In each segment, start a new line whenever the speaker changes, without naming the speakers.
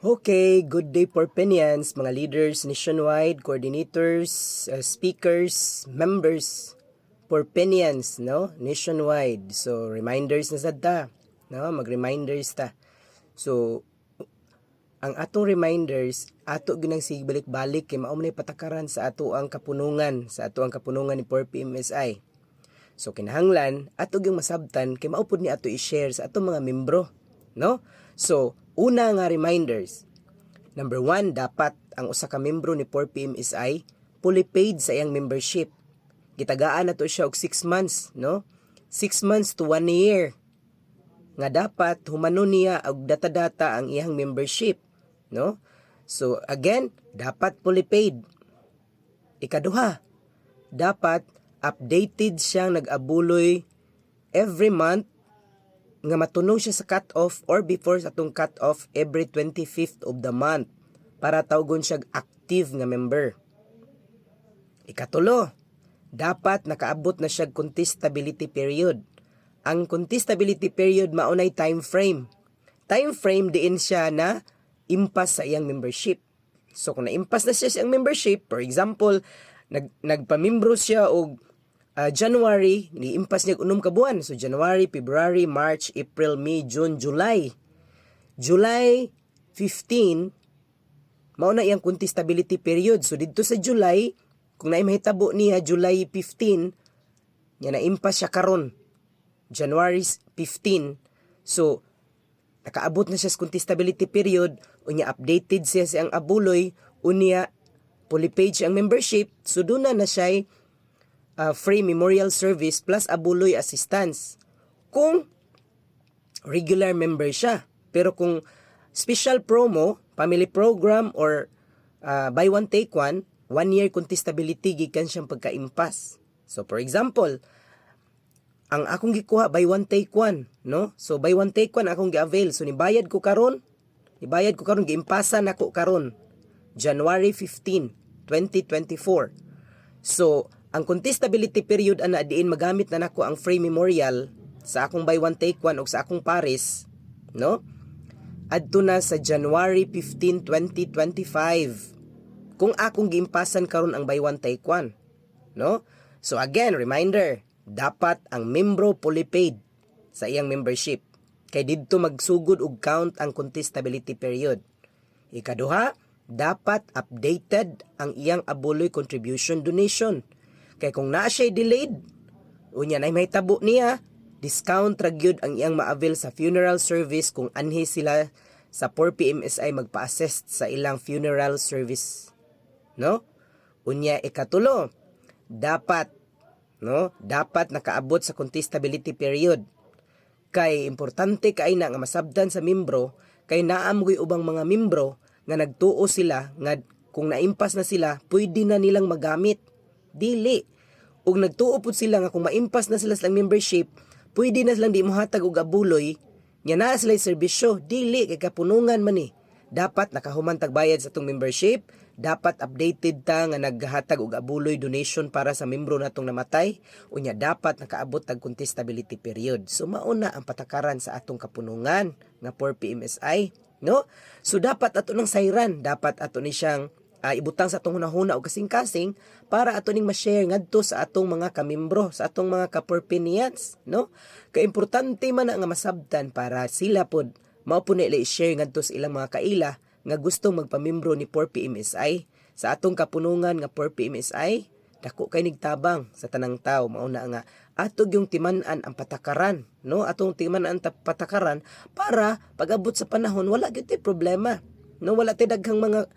Okay, good day for Penians, mga leaders nationwide, coordinators, uh, speakers, members for Penians, no? Nationwide. So, reminders na sad ta, no? Mag-reminders ta. So, ang atong reminders, ato ginang sigbalik-balik kay mao man patakaran sa ato ang kapunungan, sa ato ang kapunungan ni 4PMSI. So kinahanglan ato gyung masabtan kay mao pud ni ato i-share sa atong mga membro, no? So una nga reminders. Number one, dapat ang usa ka membro ni 4PMSI fully paid sa iyang membership. Gitagaan na to siya og 6 months, no? 6 months to 1 year nga dapat humano niya og data-data ang iyang membership, no? So again, dapat fully paid. Ikaduha, dapat updated siyang nag-abuloy every month nga matunog siya sa cut-off or before sa atong cut-off every 25th of the month para tawgon siya active nga member. Ikatulo, dapat nakaabot na siya contestability period. Ang contestability period maunay time frame. Time frame diin siya na impas sa iyang membership. So kung na-impas na siya sa iyang membership, for example, nag nagpamimbro siya og uh, January, ni-impas niya og unom ka buwan. So January, February, March, April, May, June, July. July 15 mao na iyang contestability period. So didto sa July, kung naay mahitabo niya July 15, nya na-impas siya karon. January 15. So nakaabot na siya sa contestability period unya updated siya sa ang abuloy unya fully siya ang membership so doon na na siya uh, free memorial service plus abuloy assistance. Kung regular member siya. Pero kung special promo family program or uh, buy one take one one year contestability gikan siyang pagka-impas. So for example ang akong gikuha buy one take one no? So buy one take one akong gi-avail. So nibayad ko karon nibayad ko karon giimpasan nako karon. January 15 2024 so ang contestability period ana diin magamit na nako ang free memorial sa akong buy one take one o sa akong pares no adto na sa January 15 2025 kung akong giimpasan karon ang buy one take one no so again reminder dapat ang membro fully paid sa iyang membership. Kay didto magsugod og count ang contestability period. Ikaduha, dapat updated ang iyang abuloy contribution donation. Kay kung naa siya delayed, unya na may tabo niya, discount ra gyud ang iyang ma-avail sa funeral service kung anhi sila sa 4PMSI magpa-assist sa ilang funeral service. No? Unya ikatulo, dapat no dapat nakaabot sa contestability period kay importante kay na nga masabdan sa membro kay naamoy ubang mga membro nga nagtuo sila nga kung naimpas na sila pwede na nilang magamit dili. Ug nagtuo sila nga kung maimpas na sila sa membership pwede na silang di mohatag og abuloy. Nga naa sila serbisyo. Dili kay kapunungan man ni. Dapat nakahuman tag bayad sa atong membership. Dapat updated ta nga naghatag og abuloy donation para sa membro natong namatay. Unya dapat nakaabot tag contestability period. So mauna ang patakaran sa atong kapunungan nga 4 PMSI no? So dapat ato nang sayran dapat ato ni siyang uh, ibutang sa atong hunahuna o kasing-kasing para ato ning ma-share ngadto sa atong mga kamembro sa atong mga kapurpinians no? Kay importante man nga masabtan para sila pod mao po nila i-share ngadto sa ilang mga kaila nga gustong magpamimbro ni 4PMSI sa atong kapunungan nga 4PMSI dako kay nigtabang sa tanang tawo. Mao na nga atog yung timan-an ang patakaran no? Atong timan-an ta patakaran para pag-abot sa panahon wala gyud problema no? Wala tay daghang mga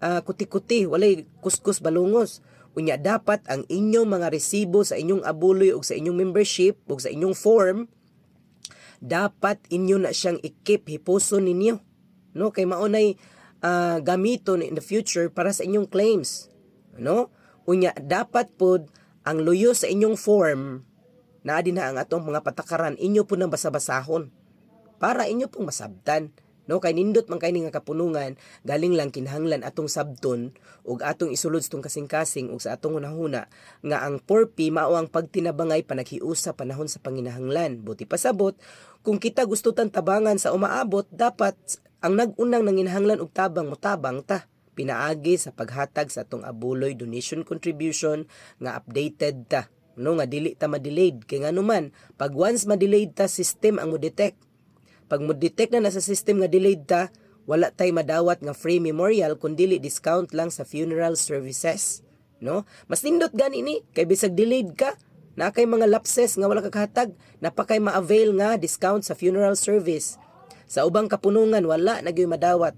uh, kuti-kuti walay kuskus balungos. Unya dapat ang inyong mga resibo sa inyong abuloy ug sa inyong membership ug sa inyong form dapat inyo na siyang ikip hipuso ninyo. No? Kay maunay uh, gamiton in the future para sa inyong claims. No? Unya dapat pod ang luyo sa inyong form na din ang atong mga patakaran inyo po nang basa-basahon. Para inyo pong masabtan no kay nindot man kay nga kapunungan galing lang kinahanglan atong sabton ug atong isulod tong kasing-kasing ug sa atong hunahuna nga ang 4P mao ang pagtinabangay panaghiusa panahon sa panginahanglan. Buti pasabot kung kita gusto tan tabangan sa umaabot dapat ang nagunang nanginhanglan og tabang motabang ta. Pinaagi sa paghatag sa atong abuloy donation contribution nga updated ta. No nga dili ta ma-delayed kay ngano man pag once ma-delayed ta system ang mo-detect pag mo-detect na nasa system nga delayed ta wala tay madawat nga free memorial kun discount lang sa funeral services no? Mas nindot gani ni kay bisag delayed ka na kay mga lapses nga wala kakahatag napakay ma-avail nga discount sa funeral service. Sa ubang kapunungan wala na gyud madawat.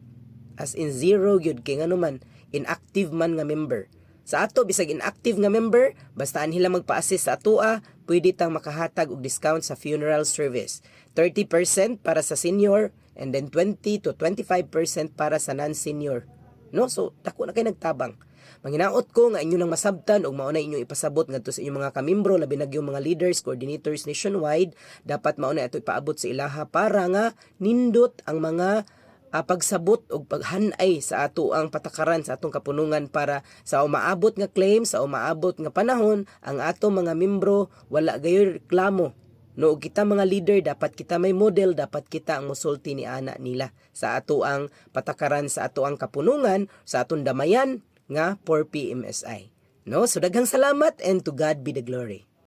As in zero gyud kay ngano man inactive man nga member sa ato bisag inactive nga member basta anhila magpa-assist sa atoa pwede tang makahatag og discount sa funeral service. 30% para sa senior and then 20 to 25% para sa non-senior. No? So dako na kay nagtabang. Manginaot ko nga inyo nang masabtan ug mao na inyong ipasabot ngadto sa inyong mga kamimbro labi na mga leaders, coordinators nationwide. Dapat mao na ito ipaabot sa ilaha para nga nindot ang mga ah, pagsabot og paghanay sa ato ang patakaran sa atong kapunungan para sa umaabot nga claim sa umaabot nga panahon ang ato mga membro wala gayon reklamo No, kita mga leader dapat kita may model, dapat kita ang musulti ni ana nila sa ato ang patakaran sa ato ang kapunungan, sa atong damayan nga 4 PMSI. No, so daghang salamat and to God be the glory.